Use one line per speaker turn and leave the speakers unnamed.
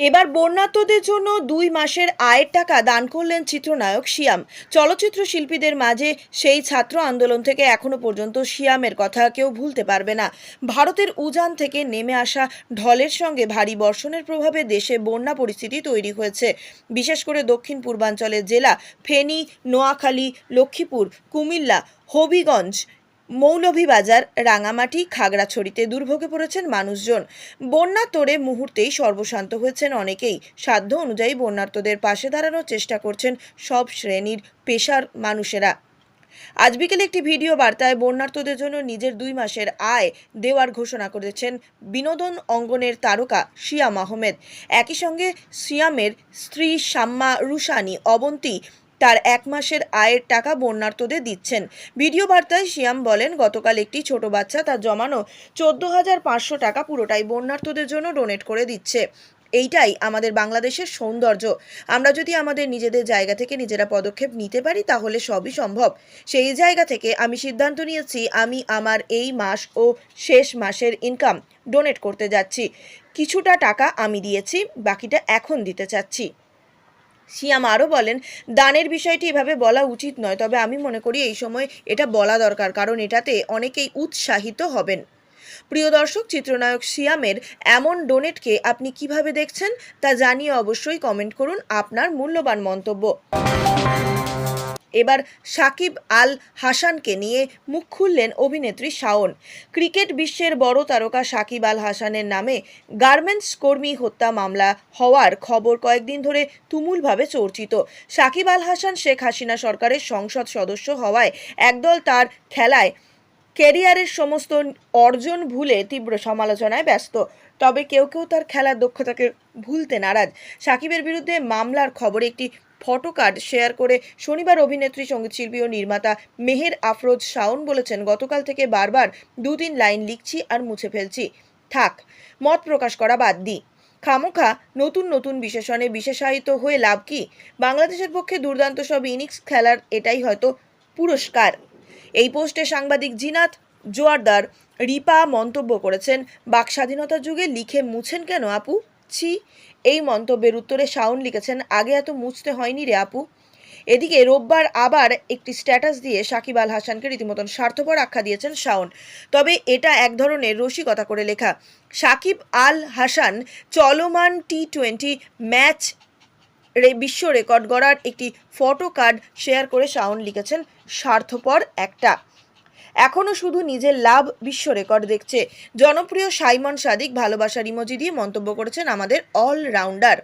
এবার বন্যার্তদের জন্য দুই মাসের আয়ের টাকা দান করলেন চিত্রনায়ক শিয়াম। চলচ্চিত্র শিল্পীদের মাঝে সেই ছাত্র আন্দোলন থেকে এখনও পর্যন্ত শিয়ামের কথা কেউ ভুলতে পারবে না। ভারতের উজান থেকে নেমে আসা ঢলের সঙ্গে ভারী বর্ষণের প্রভাবে দেশে বন্যা পরিস্থিতি তৈরি হয়েছে। বিশেষ করে দক্ষিণ পূর্বাঞ্চলের জেলা ফেনী, নোয়াখালী, লক্ষ্মীপুর, কুমিল্লা, হবিগঞ্জ মৌলভীবাজার, রাঙামাটি, খাগড়াছড়িতে দুর্ভোগে পড়েছেন মানুষজন। বন্যা তোড়ে মুহূর্তেই সর্বশান্ত হয়েছেন অনেকেই। সাধ্য অনুযায়ী বন্যার্তদের পাশে দাঁড়ানোর চেষ্টা করছেন সব শ্রেণির পেশার মানুষেরা। আজ বিকেলে একটি ভিডিও বার্তায় বন্যার্তদের জন্য নিজের দুই মাসের আয় দেওয়ার ঘোষণা করেছেন বিনোদন অঙ্গনের তারকা শিয়াম আহমেদ। একই সঙ্গে শিয়ামের স্ত্রী শাম্মা রুশানি, অবন্তী তার এক মাসের আয়ের টাকা বন্যার্থদের দিচ্ছেন। ভিডিও বার্তায় শিয়াম বলেন, গতকাল একটি ছোট বাচ্চা তার জমানো চোদ্দ হাজার পাঁচশো টাকা পুরোটাই বন্যার্থদের জন্য ডোনেট করে দিচ্ছে। এইটাই আমাদের বাংলাদেশের সৌন্দর্য। আমরা যদি আমাদের নিজেদের জায়গা থেকে নিজেরা পদক্ষেপ নিতে পারি, তাহলে সবই সম্ভব। সেই জায়গা থেকে আমি সিদ্ধান্ত নিয়েছি, আমি আমার এই মাস ও শেষ মাসের ইনকাম ডোনেট করতে যাচ্ছি। কিছুটা টাকা আমি দিয়েছি, বাকিটা এখন দিতে চাচ্ছি। সিয়াম আরও বলেন, দানের বিষয়টি এভাবে বলা উচিত নয়, তবে আমি মনে করি এই সময় এটা বলা দরকার, কারণ এটাতে অনেকেই উৎসাহিত হবেন। প্রিয় দর্শক, চিত্রনায়ক সিয়ামের এমন ডোনেটকে আপনি কীভাবে দেখছেন তা জানিয়ে অবশ্যই কমেন্ট করুন আপনার মূল্যবান মন্তব্য। এবার সাকিব আল হাসানকে নিয়ে মুখ খুললেন অভিনেত্রী শাওন। ক্রিকেট বিশ্বের বড় তারকা সাকিব আল হাসানের নামে গার্মেন্টস কর্মী হত্যা মামলা হওয়ার খবর কয়েকদিন ধরে তুমুলভাবে চর্চিত। সাকিব আল হাসান, শেখ হাসিনা সরকারের সংসদ সদস্য হওয়ায় একদল তার খেলায় ক্যারিয়ারের সমস্ত অর্জন ভুলে তীব্র সমালোচনায় ব্যস্ত। তবে কেউ কেউ তার খেলার দক্ষতাকে ভুলতে নারাজ। সাকিবের বিরুদ্ধে মামলার খবরে একটি ফটো কার্ড শেয়ার করে শনিবার অভিনেত্রী সঙ্গীতশিল্পী ও নির্মাতা মেহের আফরোজ শাওন বলেছেন, গতকাল থেকে বারবার দু তিন লাইন লিখছি আর মুছে ফেলছি। থাক, মত প্রকাশ করা বাদ দিই খামোখা, নতুন নতুন বিশেষণে বিশেষায়িত হয়ে লাভ কি? বাংলাদেশের পক্ষে দুর্দান্ত সব ইনিংস খেলার এটাই হয়তো পুরস্কার। এই পোস্টে সাংবাদিক জিনাত জোয়ারদার রিপা মন্তব্য করেছেন বাক স্বাধীনতার যুগে লিখে মুছেন কেন আপু? ছি এই মন্তব্যের উত্তরে শাওন লিখেছেন, আগে এত মুছতে হয়নি রে আপু। এদিকে রোববার আবার একটি স্ট্যাটাস দিয়ে সাকিব আল হাসানকে রীতিমতন স্বার্থপর আখ্যা দিয়েছেন শাওন। তবে এটা এক ধরনের রসিকতা করে লেখা। সাকিব আল হাসান চলমান টি টোয়েন্টি ম্যাচ রে, বিশ্ব রেকর্ড গড়ার একটি ফটো কার্ড শেয়ার করে শাওন লিখেছেন, স্বার্থপর একটা। এখনও শুধু নিজের লাভ বিশ্ব রেকর্ড দেখছে। জনপ্রিয় সাইমন সাদিক ভালোবাসার ইমোজি দিয়ে মন্তব্য করেছেন আমাদের অলরাউন্ডার